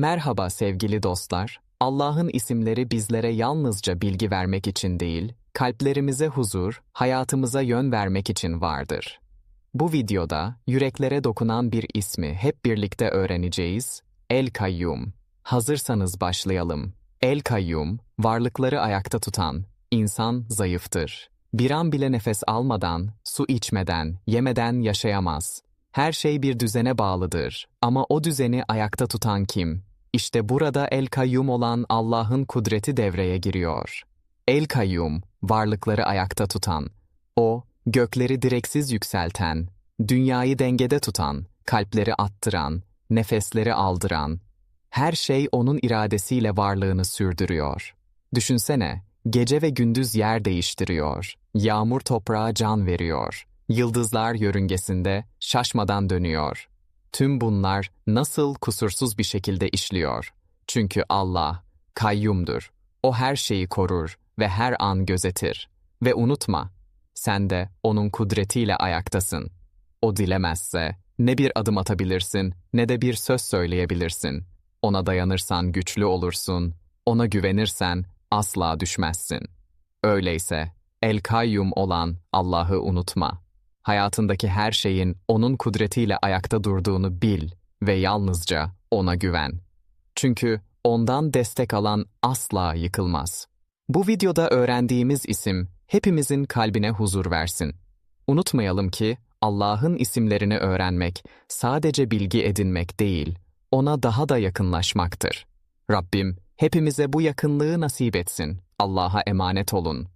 Merhaba sevgili dostlar. Allah'ın isimleri bizlere yalnızca bilgi vermek için değil, kalplerimize huzur, hayatımıza yön vermek için vardır. Bu videoda yüreklere dokunan bir ismi hep birlikte öğreneceğiz. El Kayyum. Hazırsanız başlayalım. El Kayyum, varlıkları ayakta tutan, insan zayıftır. Bir an bile nefes almadan, su içmeden, yemeden yaşayamaz. Her şey bir düzene bağlıdır. Ama o düzeni ayakta tutan kim? İşte burada El Kayyum olan Allah'ın kudreti devreye giriyor. El Kayyum, varlıkları ayakta tutan. O, gökleri direksiz yükselten, dünyayı dengede tutan, kalpleri attıran, nefesleri aldıran. Her şey onun iradesiyle varlığını sürdürüyor. Düşünsene, gece ve gündüz yer değiştiriyor. Yağmur toprağa can veriyor. Yıldızlar yörüngesinde şaşmadan dönüyor. Tüm bunlar nasıl kusursuz bir şekilde işliyor? Çünkü Allah kayyumdur. O her şeyi korur ve her an gözetir. Ve unutma, sen de onun kudretiyle ayaktasın. O dilemezse ne bir adım atabilirsin ne de bir söz söyleyebilirsin. Ona dayanırsan güçlü olursun, ona güvenirsen asla düşmezsin. Öyleyse El Kayyum olan Allah'ı unutma. Hayatındaki her şeyin onun kudretiyle ayakta durduğunu bil ve yalnızca ona güven. Çünkü ondan destek alan asla yıkılmaz. Bu videoda öğrendiğimiz isim hepimizin kalbine huzur versin. Unutmayalım ki Allah'ın isimlerini öğrenmek sadece bilgi edinmek değil, ona daha da yakınlaşmaktır. Rabbim hepimize bu yakınlığı nasip etsin. Allah'a emanet olun.